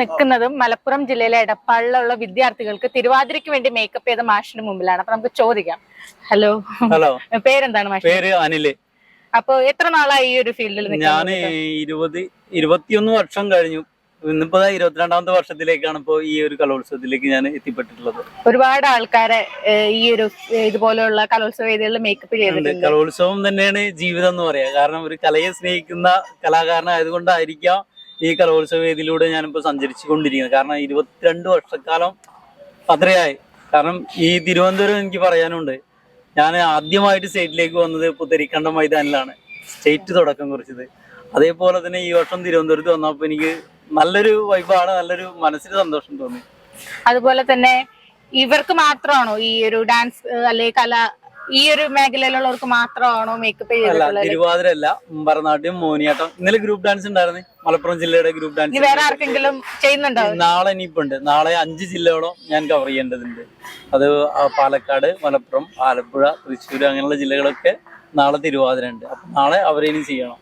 നിൽക്കുന്നതും മലപ്പുറം ജില്ലയിലെ എടപ്പാളിലുള്ള വിദ്യാർത്ഥികൾക്ക് തിരുവാതിരയ്ക്ക് വേണ്ടി മേക്കപ്പ് ചെയ്ത മാഷിന് മുമ്പിലാണ്. അപ്പൊ നമുക്ക് ചോദിക്കാം. ഹലോ ഹലോ പേരെന്താണ് മാഷ്? പേര് അനിൽ. അപ്പൊ എത്ര നാളായി ഈ ഒരു ഫീൽഡിൽ ഞാൻ ഇരുപത് ഇരുപത്തിയൊന്ന് വർഷം കഴിഞ്ഞു. ഇന്നിപ്പോ ഇരുപത്തിരണ്ടാമത്തെ വർഷത്തിലേക്കാണ് ഇപ്പോ ഈ ഒരു കലോത്സവത്തിലേക്ക് ഞാൻ എത്തിപ്പെട്ടിട്ടുള്ളത്. ഒരുപാട് ആൾക്കാരെ ഈ ഒരു ഇതുപോലെയുള്ള കലോത്സവ വേദികളിൽ മേക്കപ്പ്. ചെയ്തിട്ടുണ്ട്. കലോത്സവം തന്നെയാണ് ജീവിതം എന്ന് പറയാ. കാരണം ഒരു കലയെ സ്നേഹിക്കുന്ന കലാകാരനായതുകൊണ്ടായിരിക്കാം ഈ കലോത്സവ വേദിയിലൂടെ ഞാനിപ്പോ സഞ്ചരിച്ചു കൊണ്ടിരിക്കുന്നത് കാരണം ഇരുപത്തിരണ്ട് വർഷക്കാലം അത്രയായി കാരണം ഈ തിരുവനന്തപുരം എനിക്ക് പറയാനുണ്ട്. ഞാൻ ആദ്യമായിട്ട് സ്റ്റേറ്റിലേക്ക് വന്നത് പുത്തരിക്കണ്ടം മൈതാനിലാണ്. സ്റ്റേറ്റ് തുടക്കം കുറിച്ചത്. അതേപോലെ തന്നെ ഈ വർഷം തിരുവനന്തപുരത്ത് വന്നപ്പോൾ എനിക്ക് നല്ലൊരു വൈബാണ് നല്ലൊരു മനസ്സിന് സന്തോഷം തോന്നി. അതുപോലെ തന്നെ ഇവർക്ക് മാത്രമാണോ ഈ ഒരു ഡാൻസ് അല്ലെങ്കിൽ കല ഈ ഒരു മേഖലയിലുള്ളവർക്ക് മാത്രമാണോ മേക്കപ്പ് അല്ല തിരുവാതിര അല്ല ഭരതനാട്യം മോനിയാട്ടം ഇന്നലെ ഗ്രൂപ്പ് ഡാൻസ് ഉണ്ടായിരുന്നു. മലപ്പുറം ജില്ലയുടെ ഗ്രൂപ്പ് ഡാൻസ് വേറെ ആർക്കെങ്കിലും ചെയ്യുന്നുണ്ടോ? നാളെ ഇനിയിപ്പോ നാളെ അഞ്ച് ജില്ലയോളം ഞാൻ കവർ ചെയ്യേണ്ടതുണ്ട്. അത് പാലക്കാട് മലപ്പുറം ആലപ്പുഴ തൃശ്ശൂർ അങ്ങനെയുള്ള ജില്ലകളൊക്കെ നാളെ തിരുവാതിര ഉണ്ട് അപ്പൊ നാളെ അവരെ ഇനി ചെയ്യണം.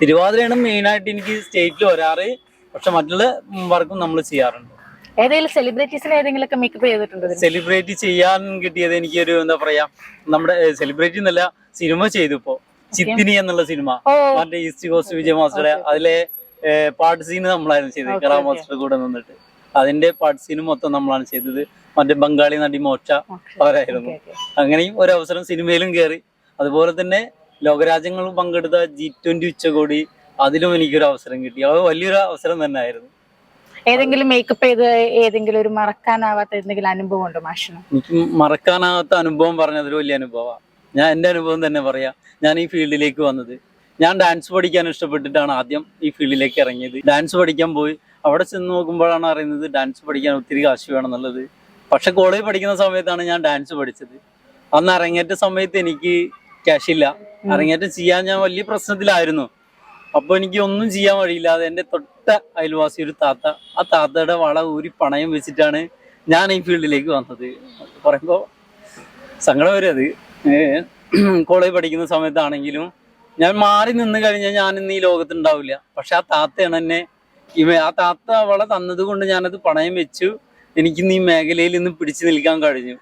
തിരുവാതിരയാണ് മെയിനായിട്ട് എനിക്ക് സ്റ്റേറ്റിൽ വരാറ്. പക്ഷെ മറ്റുള്ള വർക്കും നമ്മൾ ചെയ്യാറുണ്ട്. ഏതെങ്കിലും സെലിബ്രിറ്റീസിനെ ഏതെങ്കിലും ഒക്കെ മേക്കപ്പ് ചെയ്തിട്ടുണ്ടോ? സെലിബ്രേറ്റ് ചെയ്യാൻ കിട്ടിയത് എനിക്കൊരു എന്താ പറയാ നമ്മുടെ സെലിബ്രേറ്റ് എന്നല്ല സിനിമ ചെയ്തു ഇപ്പോ. ചിത്തിനി എന്നുള്ള സിനിമ. മറ്റേ ഈസ്റ്റ് കോസ്റ്റ് വിജയ മാസ്റ്ററുടെ അതിലെ പാട്ട് സീന് നമ്മളായിരുന്നു ചെയ്തത്. കലാ മാസ്റ്റർ കൂടെ നിന്നിട്ട്. അതിന്റെ പാട്ട് സീന് മൊത്തം നമ്മളാണ് ചെയ്തത്. മറ്റേ ബംഗാളി നടി മോക്ഷ അവരായിരുന്നു. അങ്ങനെയും ഒരു അവസരം സിനിമയിലും കയറി അതുപോലെ തന്നെ ലോകരാജ്യങ്ങൾ പങ്കെടുത്ത ജി ട്വന്റി ഉച്ചകോടി അതിലും എനിക്കൊരു അവസരം കിട്ടി. അത് വലിയൊരു അവസരം തന്നെ ആയിരുന്നു. ഏതെങ്കിലും മേക്കപ്പ് ചെയ്ത് ഏതെങ്കിലും ഒരു മറക്കാനാവാത്ത എന്തെങ്കിലും അനുഭവം ഉണ്ടോ മാഷിന്? എനിക്ക് മറക്കാനാവാത്ത അനുഭവം പറഞ്ഞതിൽ വലിയ അനുഭവമാണ് ഞാൻ എന്റെ അനുഭവം തന്നെ പറയാം. ഞാൻ ഈ ഫീൽഡിലേക്ക് വന്നത്. ഞാൻ ഡാൻസ് പഠിക്കാൻ ഇഷ്ടപ്പെട്ടിട്ടാണ് ആദ്യം ഈ ഫീൽഡിലേക്ക് ഇറങ്ങിയത്. ഡാൻസ് പഠിക്കാൻ പോയി. അവിടെ ചെന്ന് നോക്കുമ്പോഴാണ് അറിയുന്നത് ഡാൻസ് പഠിക്കാൻ ഒത്തിരി കാശ് വേണമെന്നുള്ളത്. പക്ഷെ കോളേജ് പഠിക്കുന്ന സമയത്താണ് ഞാൻ ഡാൻസ് പഠിച്ചത്. അന്ന് അരങ്ങേറ്റ സമയത്ത് എനിക്ക് ക്യാഷ് ഇല്ല. അരങ്ങേറ്റം ചെയ്യാൻ ഞാൻ വലിയ പ്രശ്നത്തിലായിരുന്നു. അപ്പോൾ എനിക്ക് ഒന്നും ചെയ്യാൻ വഴിയില്ലാതെ എന്റെ തൊട്ട അയൽവാസി ഒരു താത്ത. ആ താത്തയുടെ വള ഊരി പണയം വെച്ചിട്ടാണ് ഞാൻ ഈ ഫീൽഡിലേക്ക് വന്നത്. പറയുമ്പോൾ സങ്കടം വരും അത്. കോളേജ് പഠിക്കുന്ന സമയത്താണെങ്കിലും ഞാൻ മാറി നിന്ന് കഴിഞ്ഞാൽ ഞാൻ ഇന്ന് ഈ ലോകത്ത് ഉണ്ടാവില്ല. പക്ഷെ ആ താത്തയാണ് എന്നെ ഇവ ആ താത്ത അവളെ തന്നത് കൊണ്ട് ഞാനത് പണയം വെച്ചു. എനിക്ക് ഇന്ന് ഈ മേഖലയിൽ നിന്ന് പിടിച്ചു നിൽക്കാൻ കഴിഞ്ഞു.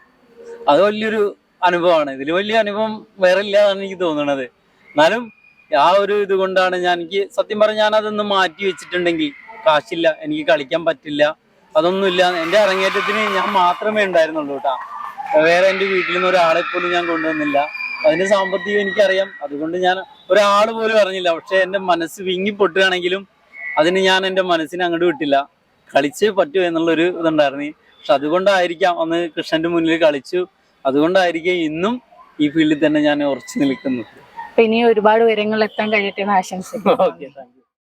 അത് വലിയൊരു അനുഭവമാണ്. ഇതിൽ വലിയ അനുഭവം വേറെ ഇല്ലാതാണ് എനിക്ക് തോന്നുന്നത് എന്നാലും ആ ഒരു ഇത് കൊണ്ടാണ് ഞാൻ എനിക്ക് സത്യം പറഞ്ഞാൽ ഞാൻ അതൊന്ന് മാറ്റി വെച്ചിട്ടുണ്ടെങ്കിൽ കാശില്ല എനിക്ക് കളിക്കാൻ പറ്റില്ല അതൊന്നുമില്ല. എന്റെ അരങ്ങേറ്റത്തിന് ഞാൻ മാത്രമേ ഉണ്ടായിരുന്നുള്ളൂ കേട്ടാ. വേറെ എന്റെ വീട്ടിൽ നിന്ന് ഒരാളെ പോലും ഞാൻ കൊണ്ടുവന്നില്ല. അതിന്റെ സാമ്പത്തികം എനിക്കറിയാം. അതുകൊണ്ട് ഞാൻ ഒരാൾ പോലും അറിഞ്ഞില്ല. പക്ഷെ എന്റെ മനസ്സ് വിങ്ങി പൊട്ടുകയാണെങ്കിലും അതിന് ഞാൻ എന്റെ മനസ്സിനെ അങ്ങോട്ട് വിട്ടില്ല. കളിച്ച് പറ്റൂ എന്നുള്ളൊരു ഇതുണ്ടായിരുന്നു. പക്ഷെ അതുകൊണ്ടായിരിക്കാം അന്ന് കൃഷ്ണന്റെ മുന്നിൽ കളിച്ചു. അതുകൊണ്ടായിരിക്കും ഇന്നും ഈ ഫീൽഡിൽ തന്നെ ഞാൻ ഉറച്ചു നിൽക്കുന്നത് ഇനി ഒരുപാട് ഉയരങ്ങളിൽ എത്താൻ കഴിയട്ടെ എന്ന് ആശംസിക്കുന്നു.